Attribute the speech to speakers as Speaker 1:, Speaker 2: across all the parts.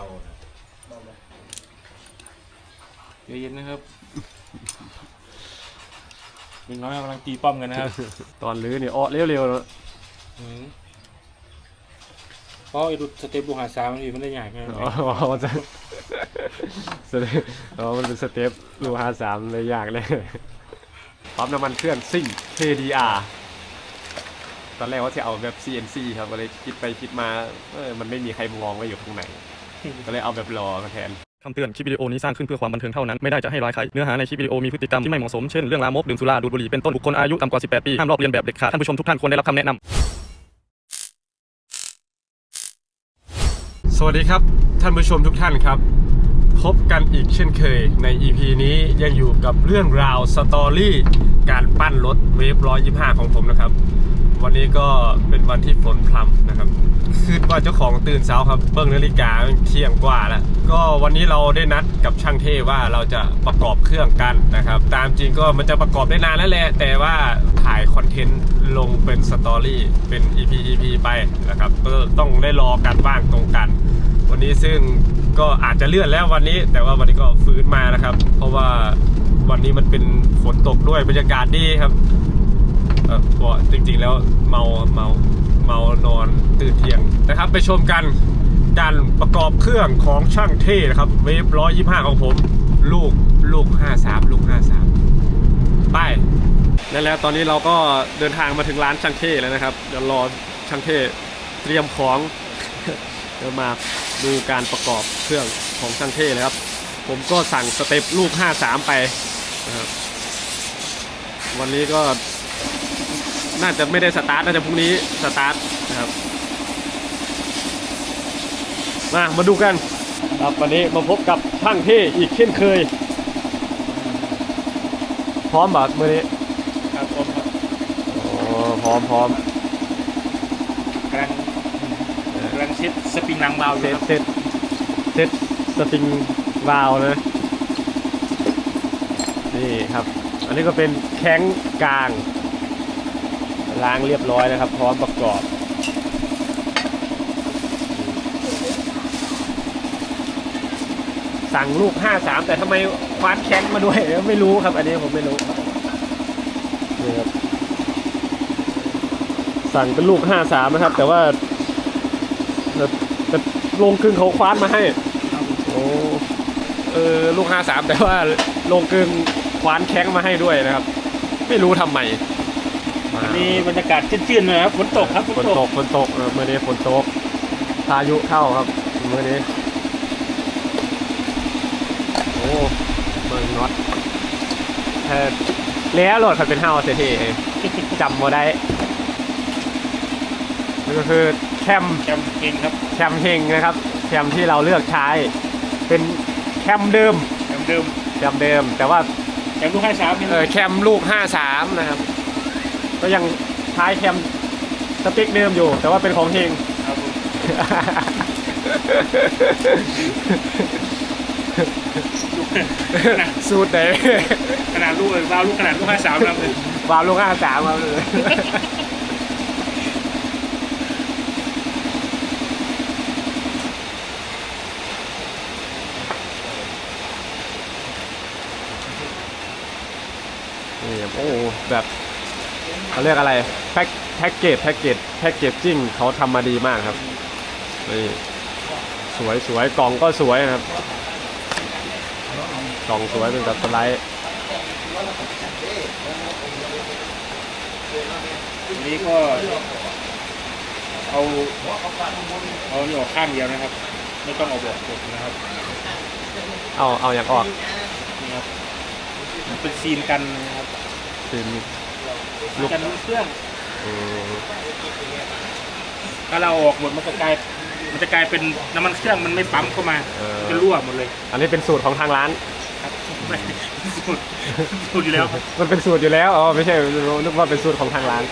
Speaker 1: าเย็นๆนะครับเป็นน้อยกำลังตีป้อมกันนะครับ
Speaker 2: ตอนลื้อนี่อ้อเร็วๆเนอะ
Speaker 1: อืมเพราะไอ้ดุดสเต็ปบูหาสามมันอยู่มันได้ใหญ่ไง
Speaker 2: อ๋อมันจะสเต็ปอ๋อมันเป็นสเต็ปลูฮาสามเลยยากเลยปั๊มน้ำมันเครื่องซิ่ง KDR ตอนแรกว่าจะเอาแบบ CNC ครับก็เลยคิดไปคิดมาเออมันไม่มีใครมองว่าอยู่ข้างใน ก็เลยเอาแบบรอมาแทน
Speaker 3: คำเตือน คลิปวิดีโอนี้สร้างขึ้นเพื่อความบันเทิงเท่านั้น ไม่ได้จะให้ร้ายใคร เนื้อหาในคลิปวิดีโอมีพฤติกรรมที่ไม่เหมาะสม เช่น เรื่องลามก ดื่มสุรา ดูดบุหรี่ เป็นต้น บุคคลอายุต่ำกว่า 18 ปี ห้ามลอกเลียนแบบเด็ดขาด ท่านผู้ชมทุกท่านควรได้รับคำแนะนำ
Speaker 2: สวัสดีครับ ท่านผู้ชมทุกท่านครับ พบกันอีกเช่นเคยใน EP นี้ยังอยู่กับเรื่องราวสตอรี่การปั้นรถเวฟ125ของผมนะครับ วันนี้ก็เป็นวันที่ฝนพรำนะครับ คือว่าเจ้าของตื่นเช้าครับเบิ้งนาฬิกาเที่ยงกว่าแล้วก็วันนี้เราได้นัดกับช่างเท่ว่าเราจะประกอบเครื่องกันนะครับ ตามจริงก็มันจะประกอบได้นานแล้วแหละแต่ว่าถ่ายคอนเทนต์ลงเป็นสตอรี่เป็น EP EP ไปนะครับก็ต้องได้รอกันว่างตรงกัน วันนี้ซึ่งก็อาจจะเลื่อนแล้ววันนี้ แต่ว่าวันนี้ก็ฟื้นมานะครับ เพราะว่าวันนี้มันเป็นฝนตกด้วยบรรยากาศดีครับเออจริงๆแล้วเมาเมาเมานอนตื่นเที่ยงนะครับ ไปชมกันการประกอบเครื่องของช่างเท่นะครับเวฟร้อยยี่ห้าของผม ลูกลูกห้าสามลูกห้าสามไปนั่นแล้วตอนนี้เราก็เดินทางมาถึงร้านช่างเท่แล้วนะครับเดี๋ยวรอช่างเท่เตรียมของ เดี๋ยวมาดูการประกอบเครื่องของช่างเท่เลยครับ ผมก็สั่งสเต็ปลูก 53 ไปนะครับวันนี้ก็น่าจะไม่ได้สตาร์ทน่าจะพรุ่งนี้สตาร์ทนะครับ มามาดูกันครับวันนี้มาพบกับช่างเท่อีกเช่นเคย พร้อมแบบมือนี้
Speaker 1: ครับผมครับ
Speaker 2: โอ้พร้อมพร้อม
Speaker 1: กำลังกำลัง เช็ดสปริงลังเบาอ
Speaker 2: เซ
Speaker 1: ยู่
Speaker 2: ต
Speaker 1: ครับ
Speaker 2: เซตเซตสปริงวาลวนะ นี่ครับ อันนี้ก็เป็นแข้งกลาง ล้างเรียบร้อยนะครับ พร้อมประกอบ สั่งลูก 53 แต่ทำไมคว้านแข้งมาด้วย ไม่รู้ครับ อันนี้ผมไม่รู้นี่ครับ สั่งเป็นลูก 53 นะครับ แต่ว่า แต่แต่ลงกึ่งเขาคว้านมาให้ โอ้เออลูก53แต่ว่าลงกึ่งคว้านแข้งมาให้ด้วยนะครับ ไม่รู้ทำไม
Speaker 1: มีบรรยากาศจืดๆหน่อยครับฝนตกครับ
Speaker 2: ฝนตกฝนตกเออมื่อนี้ฝนตกพายุเข้าครับมื่อนี้โอ้เบิ่งน็อตเออแล้วโหลดคันเป็นเฮาเสียทีจำมาได้ นี่ก็คือแคม
Speaker 1: แคมเองครับ
Speaker 2: แคมเฮงนะครับ แคมที่เราเลือกใช้ เป็นแคมเดิม
Speaker 1: แคมเดิม
Speaker 2: แคมเดิม แต่ว่า
Speaker 1: แคมลูกให้สามนี่
Speaker 2: เออแคมลูก53นะครับ ก็ยังใช้แคมสติ๊กเดิมอยู่ แต่ว่าเป็นของเฮง
Speaker 1: ครับผมขนาด
Speaker 2: สูตรไหน
Speaker 1: ขนาดลูกเลยเบาลูกขนาดลูกให้สามแล้วเลย
Speaker 2: วาวลูกห้าสามมาเลย นี่ครับโอ้แบบ เขาเรียกอะไรแพ็คแพ็กเกจแพ็กเกจแพ็กเกจจิ้งเขาทำมาดีมากครับนี่สวยสวยกล่องก็สวยนะครับ กล่องสวยเป็นแบบสไลด์
Speaker 1: ทีนี้ก็เอาเอานี่ออกข้างเดียวนะครับ ไม่ต้องเอาเบาะกดนะครับ
Speaker 2: เอาเอาอย่างออก
Speaker 1: นี่ครับมันเป็นซีนกันนะครับ
Speaker 2: คือ
Speaker 1: ซีน กันเครื่อง
Speaker 2: อืม
Speaker 1: ถ้าเราเอาออกหมดมันก็กลายมันจะกลายเป็นน้ำมันเครื่องมันไม่ปั๊มเข้ามา
Speaker 2: เออ
Speaker 1: จะรั่วหมดเลย
Speaker 2: อันนี้เป็นสูตรของทางร้าน
Speaker 1: ครับไม่สุดสุดอยู่แล้วครับ
Speaker 2: มันเป็นสูตรอยู่แล้วอ๋อไม่ใช่นึกว่าเป็นสูตรของทางร้าน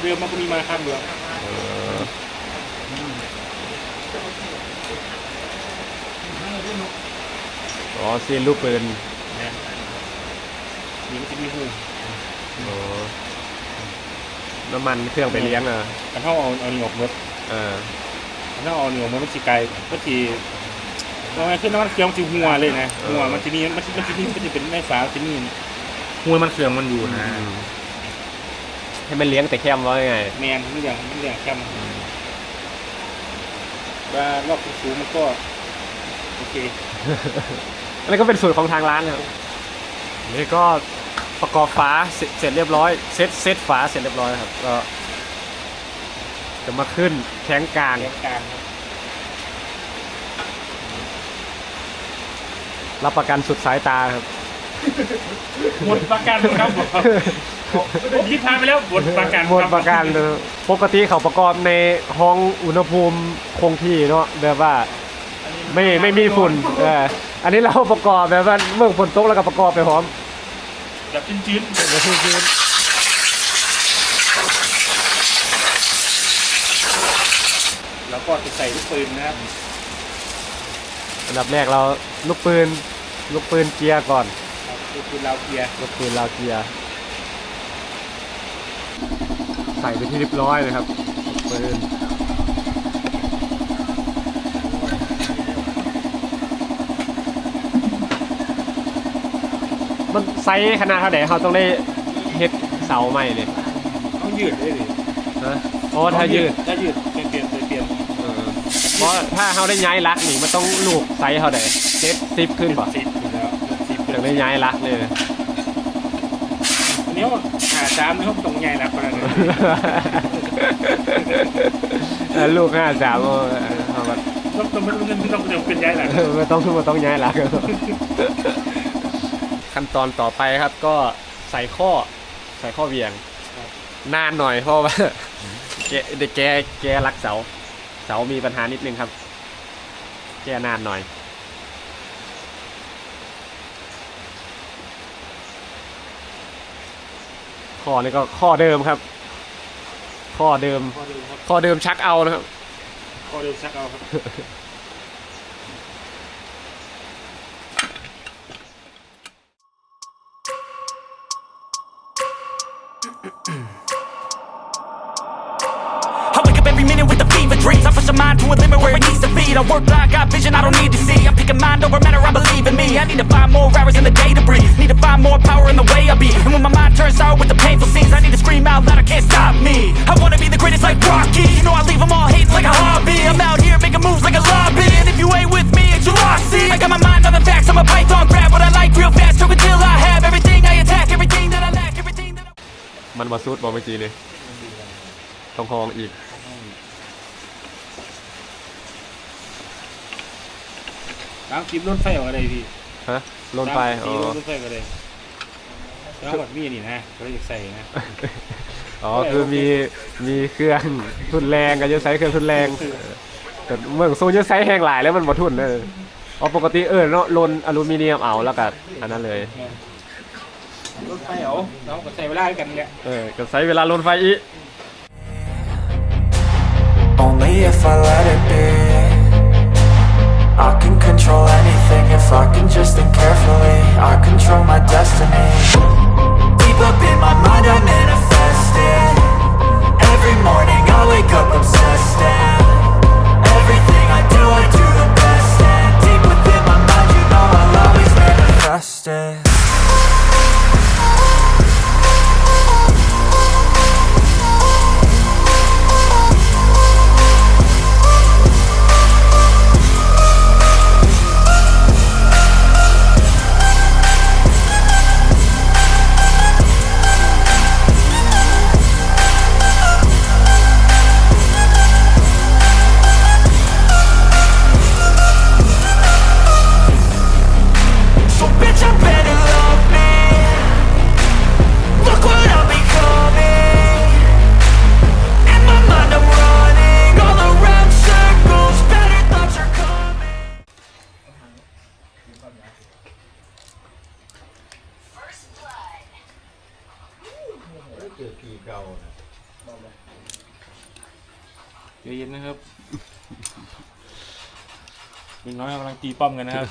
Speaker 1: เดิมมันก็มีมาข้างเดียว
Speaker 2: เอออ๋อซีนลูกปืน
Speaker 1: นะนี่มันจะมีหู
Speaker 2: อ๋อน้ำมันเครื่องไปเลี้ยงอะ
Speaker 1: กันเท่าเอาเอานี่ออกหมด
Speaker 2: เออ
Speaker 1: เถ้าเอาเหนียวมันมันสีไกลก็สีตรงนี้ขึ้นน้ำมันเครื่องมันสีหัวเลยนะหัวมันจะมีมันจะมันจะมีมันจะเป็นแม่ฟ้ามันจะมีหัวมันเครื่องมันอยู่นะ
Speaker 2: ให้มันเลี้ยงแต่แคมไว้ไง
Speaker 1: แมนไม่อย่างไม่อย่างแคมว่ารอบสูงๆมันก็โอเค
Speaker 2: อันนี้ก็เป็นสูตรของทางร้านครับนี่ก็ ประกอบฝาเสร็จเสร็จเรียบร้อยเซ็ตเซ็ตฝาเสร็จเรียบร้อยครับก็จะมาขึ้นแข้งกลาง
Speaker 1: เลี้ยงกลางครับ
Speaker 2: รับประกันสุดสายตาครับ
Speaker 1: หมดประกันครับผมคิดพานไปแล้วหมดประกัน
Speaker 2: หมดประกันเลยปกติเขาประกอบในห้องอุณหภูมิคงที่เนาะแบบว่าไม่ไม่มีฝุ่นเอออันนี้เราประกอบแบบว่าเมื่อฝนตกแล้วก็ประกอบไปพร้อม
Speaker 1: แบบชื้น
Speaker 2: เดี๋ยวชื้น
Speaker 1: ๆแล้วก็จะใส่ลูกปืนนะครับ
Speaker 2: ๆอันดับแรกเราลูกปืนลูกปืนเกียร์ก่อน
Speaker 1: ครับลูกปืนลาวเกียร์
Speaker 2: ลูกปืนลาวเกียร์ใส่ไปที่เรียบร้อยเลยครับลูกปืน มันไซส์ขนาดเท่าไหร่เขาต้องได้เฮ็ดเสาใหม่เนี่ย
Speaker 1: ต้องยืดได้ดิ
Speaker 2: นะเพราะว่าถ้ายืด
Speaker 1: ถ้ายืดเปลี่ยนเปลี่ยนเปลี่ยน
Speaker 2: เออเพราะถ้าเขาได้ย้ายลักนี่มันต้องลูกไซส์เท่าไหร่เจ็ดสิบขึ้นป่ะ
Speaker 1: สิบอยู่แล้วสิบ
Speaker 2: ถึงได้ย้ายลักเลย
Speaker 1: อันนี้หาจามนี่เขาตรงใหญ่แล้วคนนั้น
Speaker 2: เออลูกห้าสามเอาเอามา
Speaker 1: ต้องต้องไม่ต้องต้องต้องเป็นใหญ่แหละ
Speaker 2: ไม่ต้องไม่ต้องย้ายลัก ขั้นตอนต่อไปครับ ก็ใส่ข้อใส่ข้อเวียงนานหน่อยเพราะว่าแกเด็กแกแกรักเสา เสามีปัญหานิดนึงครับ แกนานหน่อยข้อนี้ก็ข้อเดิมครับ ข้อเดิม
Speaker 1: ข้อเดิมครับ
Speaker 2: ข้อเดิมชักเอานะครับ
Speaker 1: ข้อเดิมชักเอาครับ
Speaker 2: มันมาซูดบอกเมื่อกี้เลยต้องหองอีก
Speaker 1: ล้างคลิปล้นไฟออกอะไรพี่
Speaker 2: ฮะลนไป
Speaker 1: ล้าง
Speaker 2: อ๋
Speaker 1: คลิป
Speaker 2: อ
Speaker 1: ล้นไฟออกอะไรแล้วแบบมีนี่นะก็เลยอยากใส่นะ
Speaker 2: อ๋อ คือมีมีเครื่องทุนแรงก็จะใช้เครื่องทุนแรง แต่เมืองโซนจะใช้แห้งหลายแล้วมันบ่ทุนเลยอ๋อปกติเออเนาะลนอลูมิเนียมเอาแล้วก็อันนั้นเลย
Speaker 1: ล้น ไฟเอาแล้วก็ใส่เวลาให้กันเนี่ย
Speaker 2: เออก็ใช้เวลาลนไฟอีก
Speaker 4: Only if I let it be I can control anything if I can
Speaker 1: น้อยกำลังตีป้อมกันนะครับ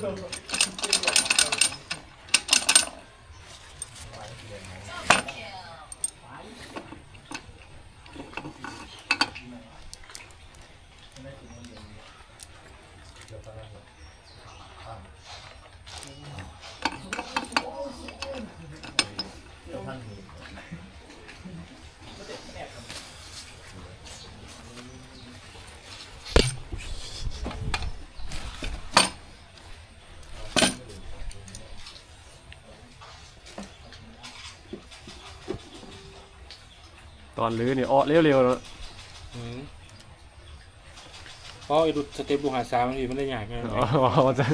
Speaker 2: เต อนลื้อนี่อ้อเร็วๆเนอะ
Speaker 1: อืมเพราะไอ้ดูสเต็ปดูหาสามมันดีมันได้ยากไง
Speaker 2: อ๋อมันจะ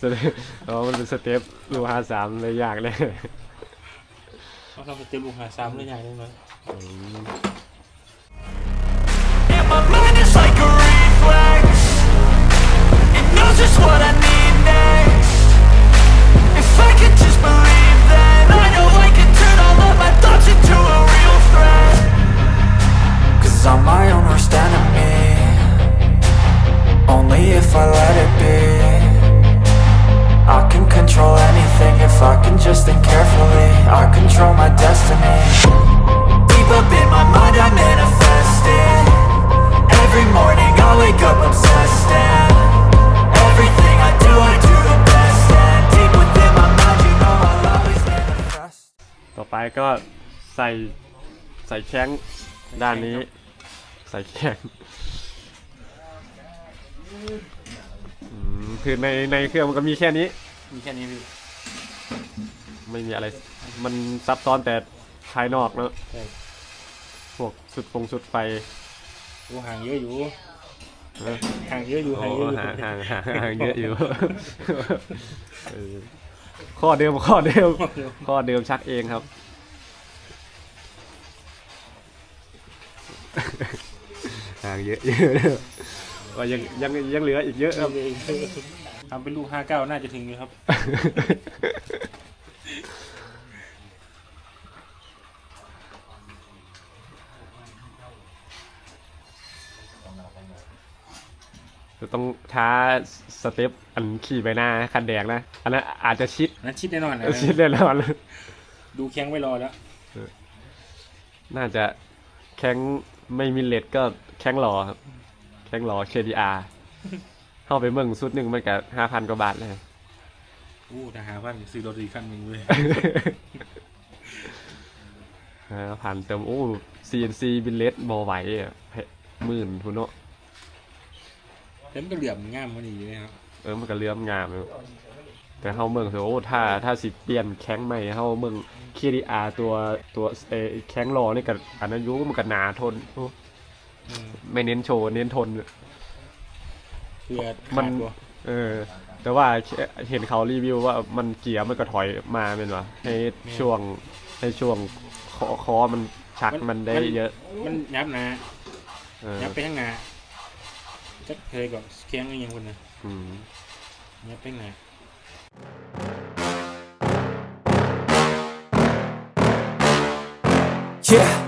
Speaker 2: สเต็ปอ๋อมันเป็นสเต็ปรูหาสามเลยยากเลย
Speaker 1: ต้องทำสเต็ปดูหาสามได้ยากได้ไหม
Speaker 4: And my mind is like a reflex It knows just what I need Cause I'm my own worst enemy Only if I let it be I can control anything if I can just think carefully I control my destiny Deep up in my mind I manifest it Every morning I wake up obsessed and Everything I do I do the best And deep within my mind you know I'll always manifest
Speaker 2: ต่อไปก็ใส่ใส่แข้งด้านนี้ ใส่แข้งอืมคือในในเครื่องมันก็มีแค่นี้
Speaker 1: มีแค่นี้พี่
Speaker 2: ไม่มีอะไร มันซับซ้อนแต่ภายนอกเนอะ
Speaker 1: ใช่
Speaker 2: พวกสุดฟงสุดไฟ
Speaker 1: ดูห่างเยอะอยู่
Speaker 2: เออ
Speaker 1: ห่างเยอะอยู่
Speaker 2: โอ้
Speaker 1: ห่างเยอะอยู่
Speaker 2: ห่างห่างห่างห่างเยอะอยู่เออข้อเดิมข้อเดิมข้อเดิมชักเองครับ ห่างเยอะเยอะเลยว่ายังยังยังเหลืออีกเยอะครับ
Speaker 1: ทำเป็นลูกห้าเก้าน่าจะถึงอยู่ครับ
Speaker 2: จะต้องท้าสเต็ปอันขี่ไปหน้าคันแดงนะ อันนั้นอาจจะชิด
Speaker 1: นั้นชิดแน่นอนนะ
Speaker 2: ชิดแน่นอน
Speaker 1: ดูแข้งไว้รอแล้ว
Speaker 2: น่าจะแข้งไม่มีเลดก็ แข้งหล่อครับ แข้งหล่อ KDR เข้าไปเมืองสุดหนึ่งมันก็ห้าพันกว่าบาทเลย
Speaker 1: อู้ทหารว่าซื้อรถอีกคันหนึ่งเลย
Speaker 2: ห้าพันเติมโอ้ CNC บินเลสบอไหวอะแพะหมื่นทุนเนาะ
Speaker 1: เต็มนก็เหลี่ยมง่ามมันอีกเลยครับ
Speaker 2: เออมันก็เลื่อมงามอยู่แต่เข้าเมืองเถอะโอ้ถ้าถ้าสิเปลี่ยนแข้งใหม่เข้าเมือง KDR ตัวตัวเออแข้งหล่อนี่กับอันนั้นอยุมันก็หนาทนโอ้
Speaker 1: อืม
Speaker 2: ไม่เน้นโชว์เน้นทน
Speaker 1: เพื่อ
Speaker 2: มัน
Speaker 1: ขาดตัว
Speaker 2: เออ แต่ว่าเห็นเขารีวิวว่ามันเกียร์มันก็ถอยมาเป็นวะให้ช่วงให้ช่วงคอคอมันชักมันได้เยอะ
Speaker 1: มันยับหนะ
Speaker 2: เออ
Speaker 1: ยับไปข้างหน้าจะเคยกับแข้งยังคนนะ
Speaker 2: อืม
Speaker 1: ยับไปข้างหน้า
Speaker 4: Yeah.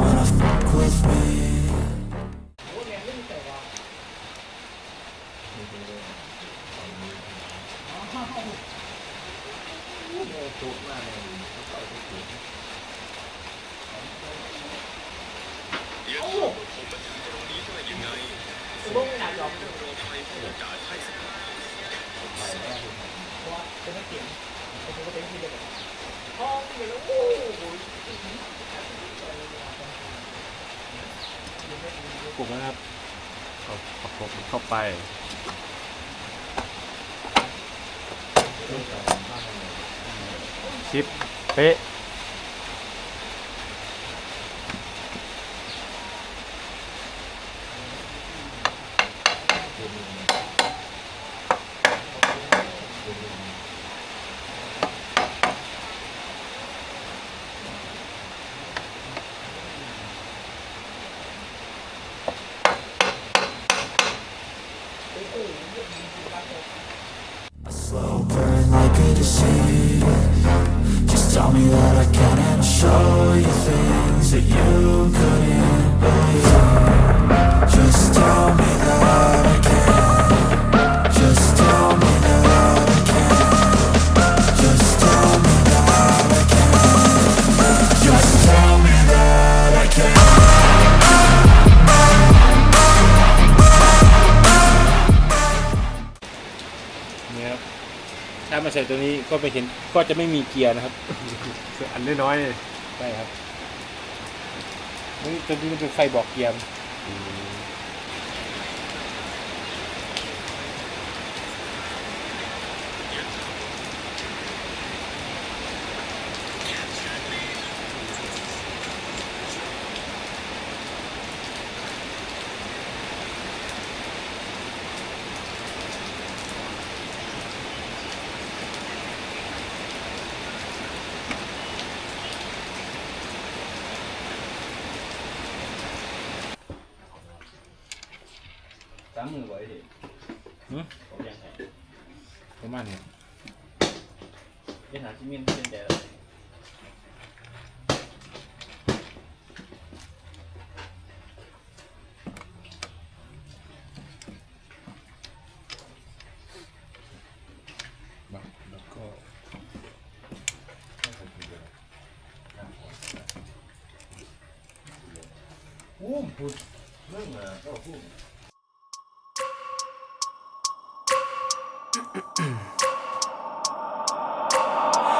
Speaker 1: ปลุกนะครับ
Speaker 2: เอาเอาพวกมันเข้าไปชิดเป๊ะ
Speaker 1: ก็ไปเห็นก็จะไม่มีเกียร์นะครับ
Speaker 2: อันน้อย
Speaker 1: ใช่ครับนี่ตัวนี้มันเป็นไฟบอกเกียร์ พูดเรื่องอ่ะก็พูด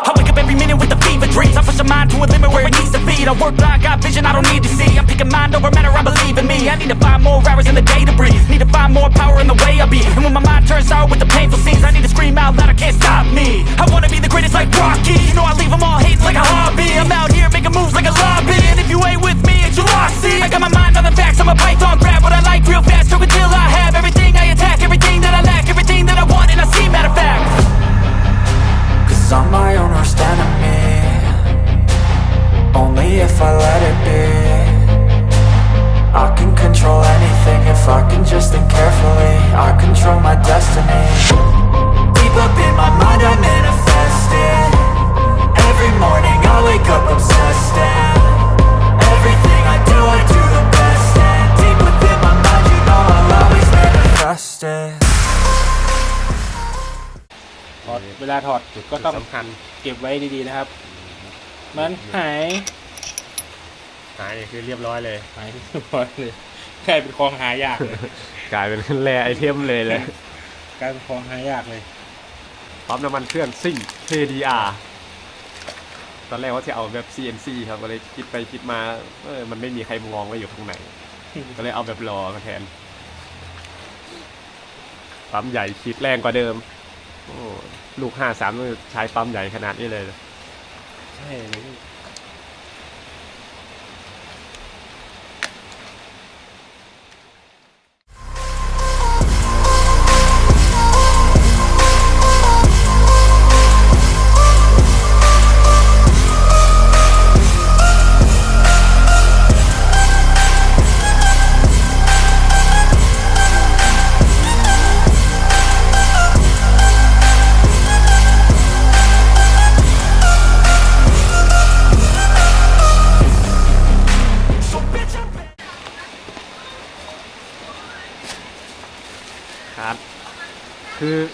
Speaker 4: I wake up every minute with the fever dreams. I push my mind to a limit where it needs to be. I work blind, got vision I don't need to see. I'm picking mind over matter, I believe in me. I need to find more hours in the day to breathe. Need to find more power in the way I be. And when my mind turns sour with the painful scenes, I need to scream out loud, I can't stop me. I wanna be the greatest
Speaker 1: เวลาถอด
Speaker 2: ๆ
Speaker 1: ก็ต้อง
Speaker 2: สำคัญ
Speaker 1: เก็บไว้ดีๆนะครับ มันหาย
Speaker 2: หายคือเรียบร้อยเลย
Speaker 1: หายเรียบร้อยเลยกลายเป็นของหายากเลย
Speaker 2: กลายเป็นแรไอเทมเลยเลย
Speaker 1: กลายเป็นของหายากเลย
Speaker 2: ปั๊มน้ำมันเครื่องซิ่ง KDR ตอนแรกว่าจะเอาแบบ CNC ครับก็เลยคิดไปคิดมาเออมันไม่มีใครมองว่าอยู่ข้างในก็เลยเอาแบบรอมาแทนปั๊มใหญ่คิดแรงกว่าเดิมโอ้ ลูกห้าสามใช้ปั๊มใหญ่ขนาดนี้เลย
Speaker 1: ใช่เลย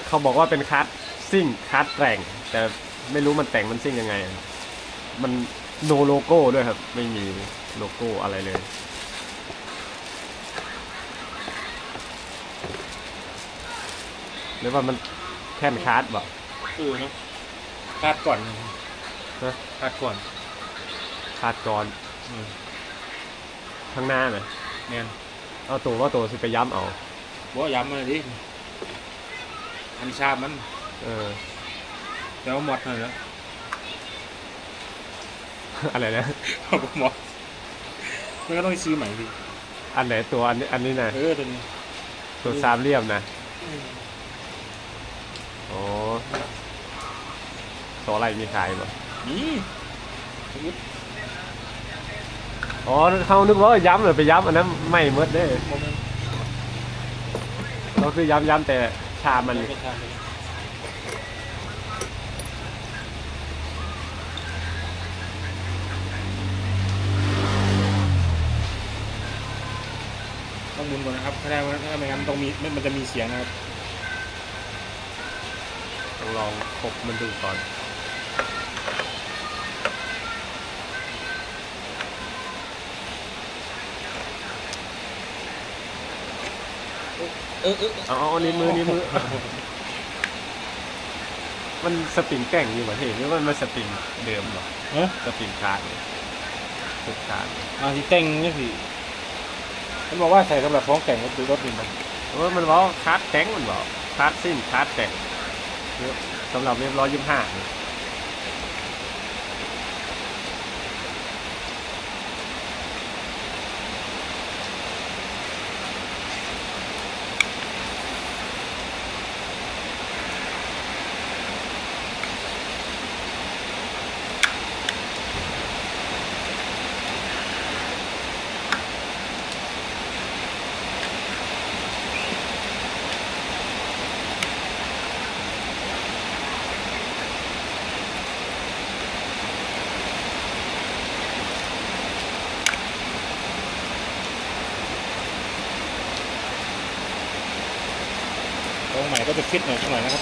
Speaker 2: เขาบอกว่าเป็นคัสซิ่งคัสแต่ง แต่ไม่รู้มันแต่งมันซิ่งยังไง มันโนโลโก้ด้วยครับ ไม่มีโลโก้อะไรเลย หรือว่ามันแค่นคัสบอก
Speaker 1: เออเนาะคาดก่อน
Speaker 2: ฮะ
Speaker 1: คาดก่อน
Speaker 2: คัสก่อน
Speaker 1: อืม
Speaker 2: ข้างหน้าน่ะ
Speaker 1: แมน
Speaker 2: เอาตัวว่าตัวสิไปย้ำเอา
Speaker 1: บอกว่าย้ำมาเลยดิ อันชาบมัน
Speaker 2: เออ
Speaker 1: แต่ว่าหมดเลยแล้ว
Speaker 2: อะไรนะ
Speaker 1: เอาหมดมันก็ต้องซื้อใหม่ดิ
Speaker 2: อันไหนตัวอันนี้อันนี้นะ
Speaker 1: เออตัวนี้
Speaker 2: ตัวสามเหลี่ยมนะโอ้ตัวอะไรมีขายบ่
Speaker 1: นี่
Speaker 2: อ๋อเขานึกว่าย้ำเลยไปย้ำอันนั้นไม่เมดเด้อ
Speaker 1: โมเมนต์
Speaker 2: เราคือย้ำย้ำแต่ชามมัน
Speaker 1: ต้องหมุนก่อนนะครับถ้าได้ถ้าไม่งั้นต้องมีมันจะมีเสียงนะครับ
Speaker 2: ต้องลองขบมันดูก่อน
Speaker 1: ออเออ
Speaker 2: เอาเอาเอานิ้วมือนิ้วมือ มันสปริงแต่งอยู่เหรอเห็นหรือว่ามันสปริงเดิมเหรอ
Speaker 1: เออ
Speaker 2: สปริงคาร์ดเนี่ยสุดคาร์ด
Speaker 1: อ่าที่แต่งนี่สิมันบอกว่าใส่สำหรับฟ้องแต่งรถรถดินมัน
Speaker 2: เออมันว่าคาร์ดแต่งมันบอกคาร์ดสิ้นคาร์ดแต่งเนี่ยสำหรับเรียบร้อยยี่สิบห้า
Speaker 1: ใหม่ก็จะฟิตหน่อยหน่อยนะครับ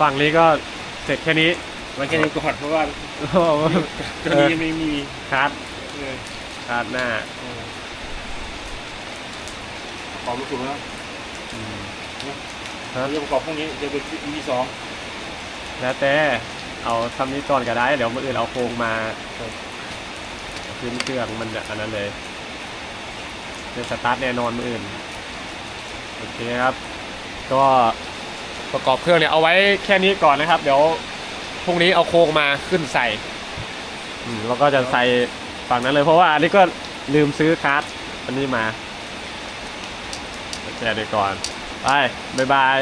Speaker 2: ฝั่งนี้ก็เสร็จแค่นี้
Speaker 1: มันแค่นี้ก่อนเพราะว่า ตอนนี้ไม่มี
Speaker 2: คร์ด
Speaker 1: เลย
Speaker 2: คาร์ดหน้า
Speaker 1: ความรู้สึกแล้ว
Speaker 2: อืม
Speaker 1: เรื่องประกอบพวกนี้จะเป็น EP สอง
Speaker 2: แล้วแต่เอาทำนี้ก่อนก็ได้ เดี๋ยวมื่ออื่นเอาโครงมาพื้นเครื่องมันจะอันนั้นเลยเดี๋ยวสตาร์ทแน่นอนมื่ออื่นโอเคครับ ก็ประกอบเครื่องเนี่ยเอาไว้แค่นี้ก่อนนะครับ เดี๋ยวพรุ่งนี้เอาโครงมาขึ้นใส่อืมแล้วก็จะใส่ ฝั่งนั้นเลยเพราะว่าอันนี้ก็ลืมซื้อคัสอันนี้มาแก้ดีก่อน ไป บ๊ายบาย